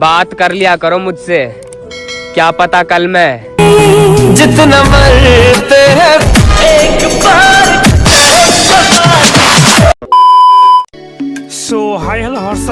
बात कर लिया करो मुझसे। क्या पता कल मैं जितना मरते हैं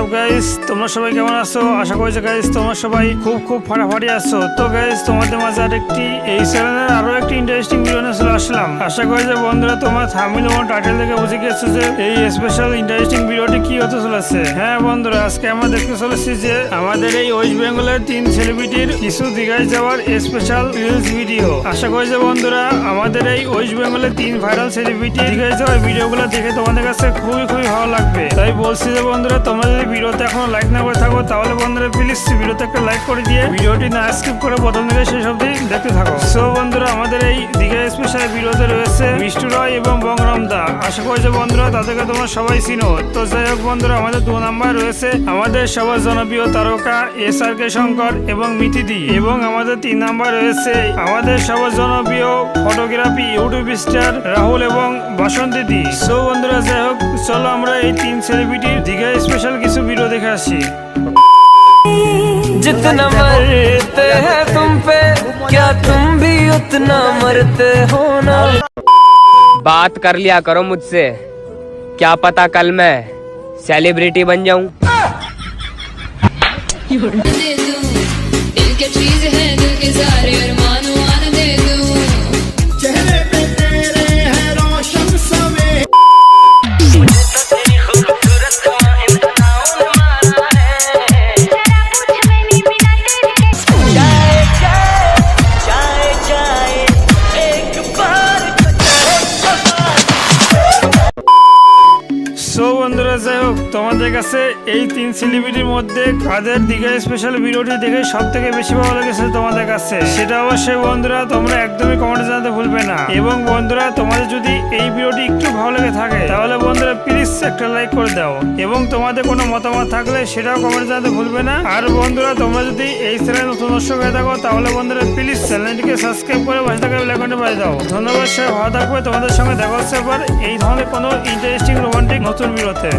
হোয়াটসঅ্যাপ গাইস তোমরা সবাই কেমন আছো? আশা করি যে গাইস তোমরা সবাই খুব খুব ফাটাফাটি আছো। তো গাইস তোমাদের মাঝে আর একটি এই চ্যানেলের আরও একটি ইন্টারেস্টিং ভিডিও নিয়ে চলে আসলাম। আশা করি যে, বন্ধুরা, তোমরা থামিল এবং টাইটেল দেখে বুঝে গেছো যে, এই স্পেশাল ইন্টারেস্টিং ভিডিওটি কি হতে চলেছে। হ্যাঁ বন্ধুরা, আজকে আমরা দেখতে চলেছি যে, আমাদের এই ওয়েস্ট বেঙ্গলের তিন সেলিব্রিটির কিছু দীঘায় যাওয়ার স্পেশাল রিলস ভিডিও আশা করি যে, বন্ধুরা, আমাদের এই ওয়েস্ট বেঙ্গলের তিন ভাইরাল সেলিব্রিটি দীঘায় যাওয়ার ভিডিওগুলো দেখে তোমাদের কাছে খুবই খুবই ভালো লাগবে। তাই বলছি যে, বন্ধুরা, তোমরা যদি ভিডিওতে এখনও লাইক না করে থাকো, তাহলে বন্ধুরা প্লিজ ভিডিওতে একটা লাইক করে দিয়ে ভিডিওটি না স্কিপ করে প্রথম থেকে শেষ অবধি দেখতে থাকো। সো বন্ধুরা, আমাদের এই দীঘা স্পেশাল ভিডিওতে রয়েছে মিষ্টু রয় এবং বংরাম দা। আশা করি যে বন্ধুরা তাদেরকে তোমরা সবাই চিনো। তো যাই হোক বন্ধুরা, আমাদের দু নাম্বার রয়েছে আমাদের সবার জনপ্রিয় তারকা এস আর কে শঙ্কর এবং মিতিদি এবং আমাদের তিন নাম্বার রয়েছে আমাদের সবার জনপ্রিয় ফটোগ্রাফি ইউটিউব স্টার রাহুল এবং বাসন্তী দি। সো বন্ধুরা, যাই হোক চলো আমরা এই তিন সেলিব্রিটির দীঘা স্পেশাল কিছু ভিডিও দেখে আসি जितना मरते हैं तुम पे क्या तुम भी उतना मरते हो ना बात कर लिया करो मुझसे क्या पता कल मैं सेलिब्रिटी बन जाऊं दे दूं दिल क्या चीज है दिल হোক তোমাদের কাছে এই তিন সেলিব্রিটির মধ্যে কাদের দীঘা স্পেশাল ভিডিওটি দেখে সব থেকে বেশি ভালো লেগেছে তোমাদের কাছে? সেটা অবশ্যই বন্ধুরা, তোমরা একদমই কমেন্টে জানাতে ভুলবে না। এবং বন্ধুরা, তোমাদের যদি এই ভিডিওটি একটু ভালো লেগে থাকে, তাহলে বন্ধুরা প্লিজ একটা লাইক করে দাও। এবং তোমাদের কোনো মতামত থাকলে সেটাও কমেন্টে জানাতে ভুলবে না। আর বন্ধুরা, তোমরা যদি এই চ্যানেল নতুন দর্শক হয়ে থাকো, তাহলে বন্ধুরা প্লিজ চ্যানেলটিকে সাবস্ক্রাইব করে পাশে থাকা বেলাইকনটি বাজিয়ে দাও। ধন্যবাদ সবাই, ভালো থাকবে। তোমাদের সঙ্গে দেখা হচ্ছে আবার এই ধরনের কোনো ইন্টারেস্টিং রোমান্টিক নতুন ভিডিওতে।